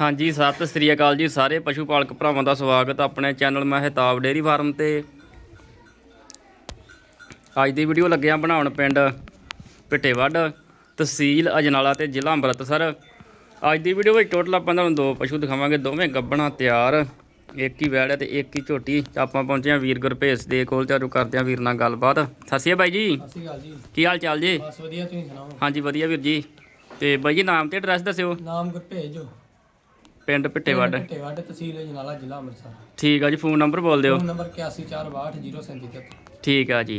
ਹਾਂਜੀ ਸਤਿ ਸ੍ਰੀ ਅਕਾਲ ਜੀ ਸਾਰੇ ਪਸ਼ੂ ਪਾਲਕ ਭਰਾਵਾਂ ਦਾ ਸਵਾਗਤ ਆਪਣੇ ਚੈਨਲ ਮਹਿਤਾਬ ਡੇਅਰੀ ਫਾਰਮ ਤੇ। ਅੱਜ ਦੀ ਵੀਡੀਓ ਲੱਗਿਆ ਬਣਾਉਣ ਪਿੰਡ ਪਿੱਟੇਵੱਡ ਤਹਿਸੀਲ ਅਜਨਾਲਾ ਤੇ ਜ਼ਿਲ੍ਹਾ ਅੰਮ੍ਰਿਤਸਰ। ਅੱਜ ਦੀ ਵੀਡੀਓ ਵਿੱਚ ਟੋਟਲ ਆਪਾਂ ਤੁਹਾਨੂੰ ਦੋ ਪਸ਼ੂ ਦਿਖਾਵਾਂਗੇ ਦੋਵੇਂ ਗੱਬਣਾ ਤਿਆਰ ਇੱਕ ਹੀ ਵੈੜ ਹੈ ਤੇ ਇੱਕ ਹੀ ਝੋਟੀ। ਆਪਾਂ ਪਹੁੰਚੇ ਹਾਂ ਵੀਰ ਗੁਰਭੇਜ ਦੇ ਕੋਲ ਚਾਰੂ ਕਰਦੇ ਹਾਂ ਵੀਰ ਨਾਲ ਗੱਲਬਾਤ। ਸਤਿ ਸ਼੍ਰੀ ਅਕਾਲ ਬਾਈ ਜੀ। ਸਤਿ ਸ਼੍ਰੀ ਅਕਾਲ ਜੀ। ਕੀ ਹਾਲ ਚਾਲ ਜੀ? ਬਸ ਵਧੀਆ ਤੁਸੀਂ ਸੁਣਾਓ? ਹਾਂਜੀ ਵਧੀਆ ਵੀਰ ਜੀ। ਤੇ ਬਾਈ ਜੀ ਨਾਮ ਤੇ ਐਡਰੈਸ ਦੱਸਿਓ। ਨਾਮ ਗੁਰਭੇਜ। ਪਿੰਡ ਪਿੱਟੇਵੱਡ ਢੇਵੱਡ ਤਹਿਸੀਲ ਜਨਾਲਾ ਜ਼ਿਲ੍ਹਾ ਅੰਮ੍ਰਿਤਸਰ। ਠੀਕ ਆ ਜੀ ਫੋਨ ਨੰਬਰ ਬੋਲ ਦਿਓ। ਫੋਨ ਨੰਬਰ 81462037 ਠੀਕ ਆ ਜੀ।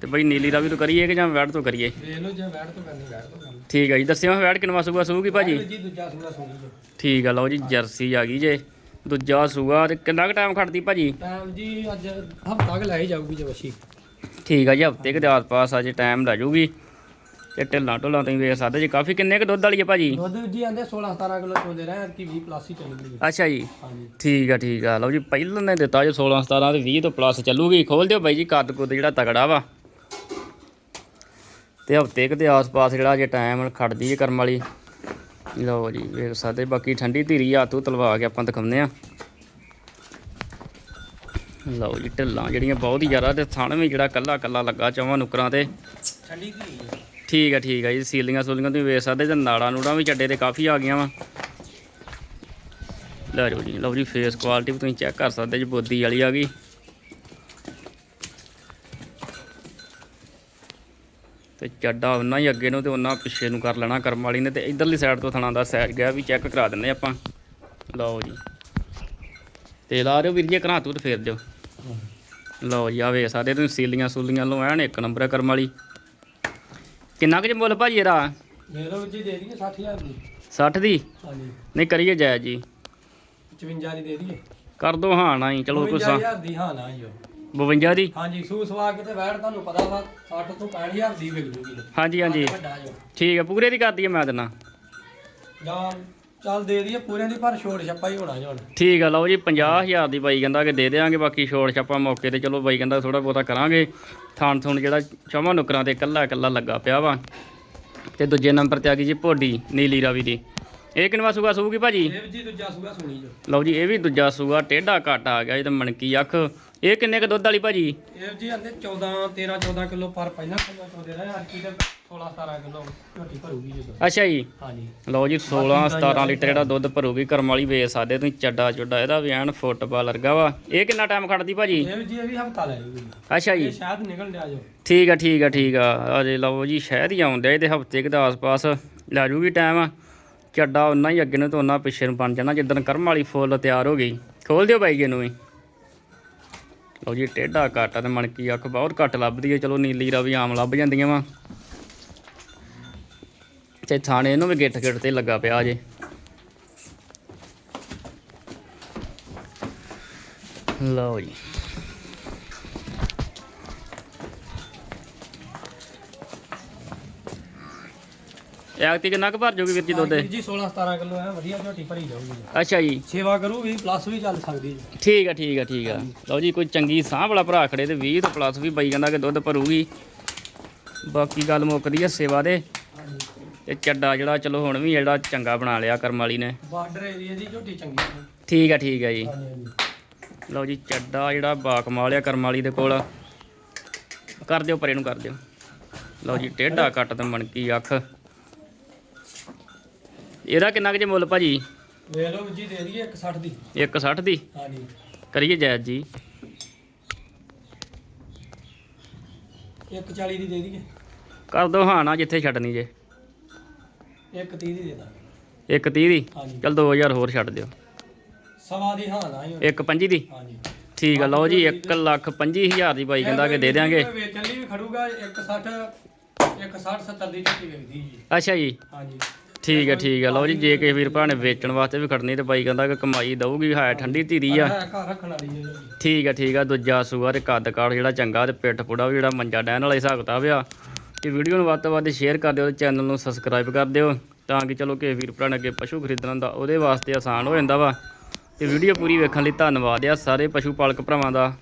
ਤੇ ਬਈ ਨੀਲੀ ਰਾਵੀ ਤੋਂ ਕਰੀਏ ਕਿ ਜਾਂ ਵੈੜ ਤੋਂ ਕਰੀਏ? ਵੇਖ ਲਓ ਜੇ ਬੈਠ ਤੋਂ ਕਰਨੀ ਬੈਠ ਤੋਂ ਕਰਨੀ ਠੀਕ ਆ ਜੀ ਦੱਸਿਓ ਵੈੜ ਕਿੰਨਵਾ ਸੂਗਾ ਸੂਗੀ ਭਾਜੀ? ਜੀ ਦੂਜਾ ਸੁਣੀ ਜੋ ਠੀਕ ਆ ਲਓ ਜੀ ਜਰਸੀ ਆ ਗਈ ਜੇ। ਦੂਜਾ ਸੂਗਾ ਤੇ ਕਿੰਨਾ ਕੁ ਟਾਈਮ ਖੜਦੀ ਭਾਜੀ? ਟਾਈਮ ਜੀ ਅੱਜ ਹਫਤਾ ਕ ਲੈ ਹੀ ਜਾਊਗੀ ਜੇ ਵਸ਼ੀ ਠੀਕ ਆ ਜੀ ਹਫ਼ਤੇ ਕੁ ਦੇ ਆਸ-ਪਾਸ ਅਜੇ ਟਾਈਮ ਲੈ ਜਾਊਗੀ ਤੇ ਢਿੱਲਾਂ ਢੁੱਲਾਂ ਤੁਸੀਂ ਵੇਖ ਸਕਦੇ ਜੀ ਕਾਫੀ ਕਿੰਨੇ ਕੁ ਦੁੱਧ ਵਾਲੀ ਹੈ ਭਾਜੀ? ਦੁੱਧ ਜੀ ਆਂਦੇ 16 17 ਕਿਲੋ ਚੋਂਦੇ ਰਹੇ ਕਿ 20 ਪਲੱਸ ਹੀ ਚੱਲਦੀ ਹੈ ਅੱਛਾ ਜੀ। ਹਾਂਜੀ। ਠੀਕ ਆ ਠੀਕ ਆ। ਲਓ ਜੀ ਪਹਿਲਾਂ ਨੇ ਦਿੱਤਾ ਜੀ 16 17 ਤੇ 20 ਤੋਂ ਪਲੱਸ ਚੱਲੂਗੀ। ਖੋਲ ਦਿਓ ਬਾਈ ਜੀ ਕੱਦ ਕੁੱਦ ਜਿਹੜਾ ਤਗੜਾ ਵਾ। ਤੇ ਹਫ਼ਤੇ ਕੁ ਦੇ ਆਸ-ਪਾਸ ਜਿਹੜਾ ਜੇ ਟਾਈਮ ਖੜਦੀ ਹੈ ਕਰਮ ਵਾਲੀ। ਲਓ ਜੀ ਵੇਖ ਸਕਦੇ ਬਾਕੀ ਠੰਡੀ ਧੀਰੀ ਆ ਤੂੰ ਤਲਵਾ ਕੇ ਆਪਾਂ ਦਿਖਾਉਂਦੇ ਆ। ਲਓ ਜੀ ਢਿੱਲਾਂ ਜਿਹੜੀਆਂ ਬਹੁਤ ਹੀ ਜ਼ਿਆਦਾ ਤੇ ਥਣ ਵੀ ਜਿਹੜਾ ਕੱਲਾ ਕੱਲਾ ਲੱਗਾ ਚਵਾਂ ਨੁਕਰਾਂ ਤੇ। ਠੰਡੀ ਧੀ ਹੈ ਠੀਕ ਆ ਠੀਕ ਆ ਜੀ। ਸੀਲੀਆਂ ਸੂਲੀਆਂ ਤੁਸੀਂ ਵੇਖ ਸਕਦੇ ਤੇ ਨਾੜਾਂ ਨੂੜਾਂ ਵੀ ਚੱਡੇ ਤੇ ਕਾਫੀ ਆ ਗਈਆਂ ਵਾ। ਲੈ ਜਾਓ ਜੀ, ਲਓ ਜੀ ਫੇਸ ਕੁਆਲਿਟੀ ਵੀ ਤੁਸੀਂ ਚੈੱਕ ਕਰ ਸਕਦੇ ਜੀ, ਬੋਦੀ ਵਾਲੀ ਆ ਗਈ। ਤੇ ਚੱਡਾ ਉਹਨਾਂ ਹੀ ਅੱਗੇ ਨੂੰ ਤੇ ਉਹਨਾਂ ਪਿੱਛੇ ਨੂੰ ਕਰ ਲੈਣਾ ਕਰਮ ਵਾਲੀ ਨੇ ਤੇ ਇਧਰਲੀ ਸਾਈਡ ਤੋਂ ਥਣਾ ਦਾ ਸਾਈਡ ਗਿਆ, ਵੀ ਚੈੱਕ ਕਰਾ ਦਿੰਦੇ ਆਪਾਂ। ਲਓ ਜੀ। ਤੇ ਲਾ ਰਿਓ ਵੀਰ ਜੀ ਘਰਾਂ ਤੂੰ ਤੇ ਫੇਰ ਦਿਓ। ਲਓ ਜੀ ਆ ਵੇਖ ਸਕਦੇ ਤੁਸੀਂ, ਸੀਲੀਆਂ ਸੂਲੀਆਂ ਲਓ, ਐਨ ਇੱਕ ਨੰਬਰ ਹੈ ਕਰਮ ਵਾਲੀ। ਕਿੰਨਾ ਕੁ ਜੇ ਮੁੱਲ ਭਾਜੀ ਇਹਦਾ? ਵੇਖ ਲਓ ਜੀ ਦੇ ਦਈਏ 60000 ਦੀ। 60 ਦੀ? ਹਾਂਜੀ। ਨਹੀਂ ਕਰੀਏ ਜਾਇਜ਼ ਜੀ। 55 ਦੀ ਦੇ ਦਈਏ। ਕਰ ਦੋ ਹਾਂ ਨਾ ਹੀ ਚਲੋ ਕੁਛ 55000 ਦੀ ਹਾਂ ਨਾ ਜੋ 52 ਦੀ? ਹਾਂਜੀ ਸੂ ਸਵਾ ਕੇ ਤੇ ਬੈਠ ਤੁਹਾਨੂੰ ਪਤਾ ਵਾ 60 ਤੋਂ 65000 ਦੀ ਵਿਕ ਜੂਗੀ। ਹਾਂਜੀ ਹਾਂਜੀ। ਵੱਡਾ ਜੋ ਠੀਕ ਹੈ ਪੂਰੇ ਦੀ ਕਰਦੀ ਹੈ ਮੈਂ ਦੇਣਾ ਜਾਂ ਚੱਲ ਦੇ ਦਈਏ ਪੂਰਿਆਂ ਦੀ ਪਰ ਛੋੜ ਛੱਪਾ ਹੀ ਹੋਣਾ ਜੀ ਹੁਣ। ਠੀਕ ਹੈ ਲਓ ਜੀ 50000 ਦੀ ਬਾਈ ਕਹਿੰਦਾ ਕਿ ਦੇ ਦੇਾਂਗੇ ਬਾਕੀ ਛੋੜ ਛਾਪਾ ਮੌਕੇ ਤੇ ਚਲੋ ਬਾਈ ਕਹਿੰਦਾ ਥੋੜਾ ਬਹੁਤਾ ਕਰਾਂਗੇ। ਥਾਣ ਥੁਣ ਜਿਹੜਾ ਚੌਵਾਂ ਨੁਕਰਾਂ ਤੇ ਇਕੱਲਾ ਇਕੱਲਾ ਲੱਗਾ ਪਿਆ ਵਾ। ਤੇ ਦੂਜੇ ਨੰਬਰ ਤੇ ਆ ਗਈ ਜੀ ਭੋਡੀ ਨੀਲੀ ਰਾਵੀ ਦੀ। ਇਹ ਕਿੰਨਵਾ ਸੂਗਾ ਸੂਗੀ ਭਾਜੀ? ਇਹ ਜੀ ਦੂਜਾ ਸੂਗਾ ਸੁਣੀ ਜੋ। ਲਓ ਜੀ ਇਹ ਵੀ ਦੂਜਾ ਸੂਗਾ ਟੇਢਾ ਘੱਟ ਆ ਗਿਆ ਇਹ ਤਾਂ ਮਣਕੀ ਅੱਖ। ਇਹ ਕਿੰਨੇ ਕ ਦੁੱਧ ਵਾਲੀ ਭਾਜੀ? ਇਹ ਜੀ ਆਂਦੇ 14 13 14 ਕਿਲੋ ਪਰ ਪਹਿਲਾਂ ਕਿਲੋ ਚੋਦੇ ਰਹੇ ਅੱਜ ਕੀ 16 17 ਕਿਲੋ ਝੋਟੀ ਭਰੂਗੀ ਜੀ ਦੁੱਧ। ਅੱਛਾ ਜੀ। ਹਾਂਜੀ। ਲਓ ਜੀ 16 17 ਲੀਟਰ ਜਿਹੜਾ ਦੁੱਧ ਭਰੂਗੀ ਕਰਮ ਵਾਲੀ ਵੇਚ ਸਕਦੇ ਤੁਸੀਂ ਚੱਡਾ ਚੁੱਡਾ ਇਹਦਾ ਵੀ ਐਨ ਫੁੱਟਬਾਲ ਵਰਗਾ ਵਾ। ਇਹ ਕਿੰਨਾ ਟਾਈਮ ਖੜਦੀ ਭਾਜੀ? ਇਹ ਵੀ ਜੀ ਇਹ ਵੀ ਹਫਤਾ ਲੈ ਜੂਗੀ ਅੱਛਾ ਜੀ। ਇਹ ਸ਼ਾਇਦ ਨਿਕਲ ਲਿਆ ਜੋ। ਠੀਕ ਆ ਠੀਕ ਆ ਠੀਕ ਆ। ਅਜੇ ਲਓ ਜੀ ਸ਼ਹਿਦ ਹੀ ਆਉਂਦੇ ਇਹਦੇ ਹਫ਼ਤੇ ਕੁ ਦੇ ਆਸ-ਪਾਸ। ਲੈ ਜੂਗੀ ਟਾਈਮ ਚੱਡਾ ਉਹਨਾਂ ਹੀ ਅੱਗੇ ਨੂੰ ਤੇ ਉਹਨਾਂ ਪਿੱਛੇ ਨੂੰ ਬਣ ਜਾਣਾ ਜਿੱਦਣ ਕਰਮ ਵਾਲੀ ਫੁੱਲ ਤਿਆਰ ਹੋ ਗਈ। ਖੋਲ ਦਿਓ ਬਾਈ ਜੀ ਨੂੰ ਵੀ। ਲਓ ਜੀ ਟੇਢਾ ਘੱਟ ਆ ਤੇ ਮਣਕੀ ਅੱਖ ਬਹੁਤ ਘੱਟ ਲੱਭਦੀ ਹੈ ਚਲੋ ਨੀਲੀ ਰਾ ਵੀ ਆਮ ਲੱਭ ਜਾਂਦੀਆਂ ਵਾ। ਤੇ ਥਾਣੇ ਇਹਨੂੰ ਵੀ ਗਿੱਠ ਗਿੱਠ ਤੇ ਲੱਗਾ ਪਿਆ ਜੇ। ਲਓ ਜੀ। ਐਕਤੀ ਕਿੰਨਾ ਕੁ ਭਰ ਜੂਗੀ ਵੀਰ ਜੀ ਦੁੱਧ? ਇਹ? ਜੀ 16 17 ਕਿਲੋ ਹੈ ਵਧੀਆ ਝੋਟੀ ਭਰੀ ਜਾਊਗੀ ਅੱਛਾ ਜੀ। ਸੇਵਾ ਕਰੂਗੀ ਪਲੱਸ ਵੀ ਚੱਲ ਸਕਦੀ ਜੀ। ਠੀਕ ਆ ਠੀਕ ਆ ਠੀਕ ਆ। ਲਓ ਜੀ ਕੋਈ ਚੰਗੀ ਸਾਹ ਵਾਲਾ ਭਰਾ ਖੜੇ ਤੇ 20 ਤੋਂ ਪਲੱਸ ਵੀ ਬਾਈ ਕਹਿੰਦਾ ਕਿ ਦੁੱਧ ਭਰੂਗੀ। ਬਾਕੀ ਗੱਲ ਮੁੱਕਦੀ ਆ ਸੇਵਾ ਦੇ। ਤੇ ਚੱਡਾ ਜਿਹੜਾ ਚਲੋ ਹੁਣ ਵੀ ਜਿਹੜਾ ਚੰਗਾ ਬਣਾ ਲਿਆ ਕਰਮ ਵਾਲੀ ਨੇ। ਬਾਰਡਰ ਏਰੀਆ ਦੀ ਝੋਟੀ ਚੰਗੀ ਹੈ ਠੀਕ ਆ ਠੀਕ ਆ ਜੀ। ਹਾਂਜੀ ਲਓ ਜੀ ਚੱਡਾ ਜਿਹੜਾ ਬਾਕਮਾਲ ਆ ਕਰਮ ਵਾਲੀ ਦੇ ਕੋਲ। ਕਰ ਦਿਓ ਪਰੇ ਨੂੰ ਕਰ ਦਿਓ। ਲਓ ਜੀ ਟੇਢਾ ਕੱਟ ਤੇ ਮਣਕੀ ਅੱਖ। ਇਹਦਾ ਕਿੰਨਾ ਕੁ ਜੇ ਮੁੱਲ ਭਾਜੀ? ਵੇਖ ਲਓ ਜੀ ਦੇ ਦਈਏ 160 ਦੀ। 160 ਦੀ? ਹਾਂਜੀ। ਕਰੀਏ ਜਾਇਜ਼ ਜੀ। 140 ਦੀ ਦੇ ਦਈਏ। ਕਰ ਦੋ ਹਾਂ ਨਾ ਜਿੱਥੇ ਛੱਡਣੀ ਜੇ। 130 ਦੀ ਦੇ ਦਾਂਗੇ। ਇੱਕ 30 ਦੀ? ਹਾਂਜੀ। ਚਲ 2000 ਹੋਰ ਛੱਡ ਦਿਓ। ਸਵਾ ਦੀ ਹਾਂ ਨਾ ਹੀ ਇੱਕ 25 ਦੀ? ਹਾਂਜੀ। ਠੀਕ ਆ ਲਓ ਜੀ 1 ਲੱਖ 25000 ਦੀ ਬਾਈ ਕਹਿੰਦਾ ਕਿ ਦੇ ਦਿਆਂਗੇ। ਵੇਚਣ ਲਈ ਵੀ ਖੜੂਗਾ 160 160 70 ਦੀ ਝੋਟੀ ਵੇਚਦੀ ਜੀ। ਅੱਛਾ ਜੀ। ਹਾਂਜੀ। ਠੀਕ ਹੈ ਠੀਕ ਹੈ ਲਓ ਜੀ ਜੇ ਕਿਸੇ ਵੀਰ ਭਰਾ ਨੇ ਵੇਚਣ ਵਾਸਤੇ ਵੀ ਖੜਨੀ ਤੇ ਬਾਈ ਕਹਿੰਦਾ ਕਿ ਕਮਾਈ ਦਊਗੀ ਹੈ ਠੰਡੀ ਧੀਰੀ ਆ। ਹੈ ਘਰ ਰੱਖਣ ਵਾਲੀ ਜੀ। ਝੋਟੀ। ਠੀਕ ਹੈ ਠੀਕ ਹੈ ਦੂਜਾ ਸੂਆ ਤੇ ਕੱਦ ਕਾੜ ਜਿਹੜਾ ਚੰਗਾ ਤੇ ਪਿੱਠ ਪੁੜਾ ਵੀ ਜਿਹੜਾ ਮੰਜਾ ਡੈਣ ਵਾਲਾ ਹਿਸਾਬ ਕਿਤਾਬ ਆ। ਤੇ ਵੀਡੀਓ ਨੂੰ ਵੱਧ ਤੋਂ ਵੱਧ ਸ਼ੇਅਰ ਕਰ ਦਿਓ ਤੇ ਚੈਨਲ ਨੂੰ ਸਬਸਕ੍ਰਾਈਬ ਕਰ ਦਿਓ ਤਾਂ ਕਿ ਚਲੋ ਕਿ ਵੀਰ ਭਰਾ ਨੇ ਅੱਗੇ ਪਸ਼ੂ ਖਰੀਦਣ ਦਾ ਉਹਦੇ ਵਾਸਤੇ ਆਸਾਨ ਹੋ ਜਾਂਦਾ ਵਾ। ਤੇ ਵੀਡੀਓ ਪੂਰੀ ਵੇਖਣ ਲਈ ਧੰਨਵਾਦ ਆ ਸਾਰੇ ਪਸ਼ੂ ਪਾਲਕ ਭਰਾਵਾਂ ਦਾ।